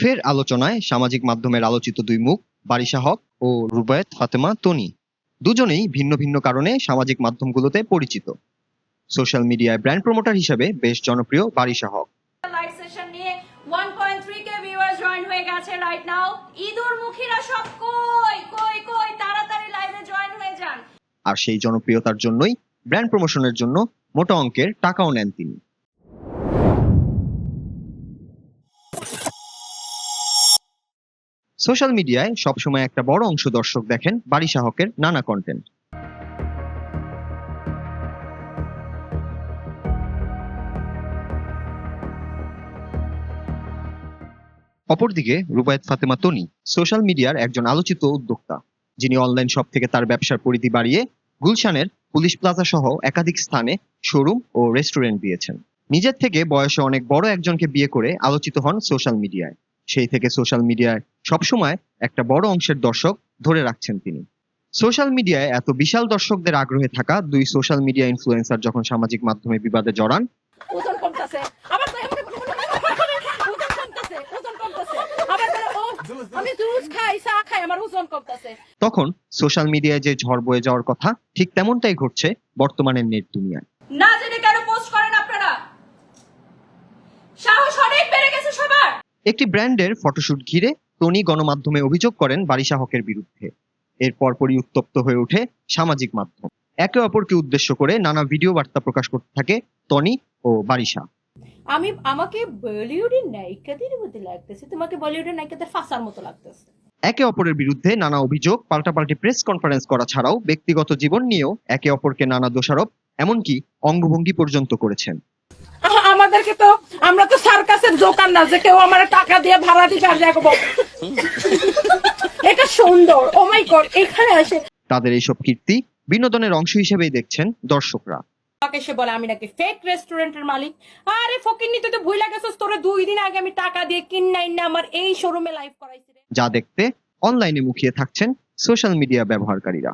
ফের আলোচনায় সামাজিক মাধ্যমের আলোচিত দুই মুখ বারিশা হক ও রুবায়েত ফাতেমা তনি। দুজনেই ভিন্ন ভিন্ন কারণে সামাজিক মাধ্যমগুলোতে পরিচিত। সোশ্যাল মিডিয়ায় ব্র্যান্ড প্রমোটার হিসেবে বেশ জনপ্রিয় বারিশা হক। লাইভ সেশন নিয়ে 1.3 কে ভিউয়ার্স জয়েন হয়ে গেছে রাইট নাও ইদুর মুখীরা সব কই কই কই তাড়াতাড়ি লাইভে জয়েন হয়ে যান। আর সেই জনপ্রিয়তার জন্যই ব্র্যান্ড প্রমোশনের জন্য মোটা অঙ্কের টাকাও নেন তিনি। সোশ্যাল মিডিয়ায় সবসময় একটা বড় অংশ দর্শক দেখেন বারিশা শাহকের নানা কন্টেন্ট অপরদিকে রুবায়ত ফাতেমা তনি সোশ্যাল মিডিয়ার একজন আলোচিত উদ্যোক্তা। যিনি অনলাইন শপ থেকে তার ব্যবসার পরিধি বাড়িয়ে গুলশানের পুলিশ প্লাজা সহ একাধিক স্থানে শোরুম ও রেস্টুরেন্ট দিয়েছেন। নিজের থেকে বয়সে অনেক বড় একজনকে বিয়ে করে আলোচিত হন সোশ্যাল মিডিয়ায় সেই থেকে সোশ্যাল মিডিয়ায় সবসময় একটা বড় অংশের দর্শক ধরে রাখছেন তিনি। সোশ্যাল মিডিয়ায় এত বিশাল দর্শকদের আগ্রহে থাকা দুই সোশ্যাল মিডিয়া ইনফ্লুয়েন্সার যখন সামাজিক মাধ্যমে বিবাদে জড়ান তখন সোশ্যাল মিডিয়ায় যে ঝড় বয়ে যাওয়ার কথা ঠিক তেমনটাই ঘটছে বর্তমানের নেট দুনিয়ায়। না জেনে কেন পোস্ট করেন আপনারা সাহস অনেক বেড়ে গেছে সবার একটি ব্র্যান্ডের ফটোশুট ঘিরে টনি গণমাধ্যমে অভিযোগ করেন বারিশা হকের বিরুদ্ধে। এর পরপরই উত্তপ্ত হয়ে ওঠে সামাজিক মাধ্যম। একে অপরকে উদ্দেশ্য করে নানা ভিডিও বার্তা প্রকাশ করতে থাকে টনি ও বারিশা। আমি আমাকে বলিউডের নায়িকাদের মতো লাগতেছে তোমাকে বলিউডের নায়িকাদের ফাঁসার মতো লাগতেছে। একে অপরের বিরুদ্ধে নানা অভিযোগ পাল্টাপাল্টি প্রেস কনফারেন্স করা ছাড়াও ব্যক্তিগত জীবন নিয়েও একে অপরকে নানা দোষারোপ এমনকি অঙ্গভঙ্গি পর্যন্ত করেছেন। আমাদেরকে তো আমরা তো সার্কাসের দোকান না যে কেউ আমার টাকা দিয়ে ভাড়া দিবে আর এটা সুন্দর। ও মাই গড এখানে আসে। তাদের এইসব কীর্তি বিনোদনের অংশ হিসেবেই দেখছেন দর্শকরা। আমাকে সে বলে আমি নাকি ফেক রেস্টুরেন্টের মালিক। আরে ফকির নিতে তো ভুল গেছিস তোরে দুই দিন আগে আমি টাকা দিয়ে কিনাই না আমার এই শোরুমে লাইভ করাইছি যা দেখতে অনলাইনে মুখিয়ে থাকছেন সোশ্যাল মিডিয়া ব্যবহারকারীরা।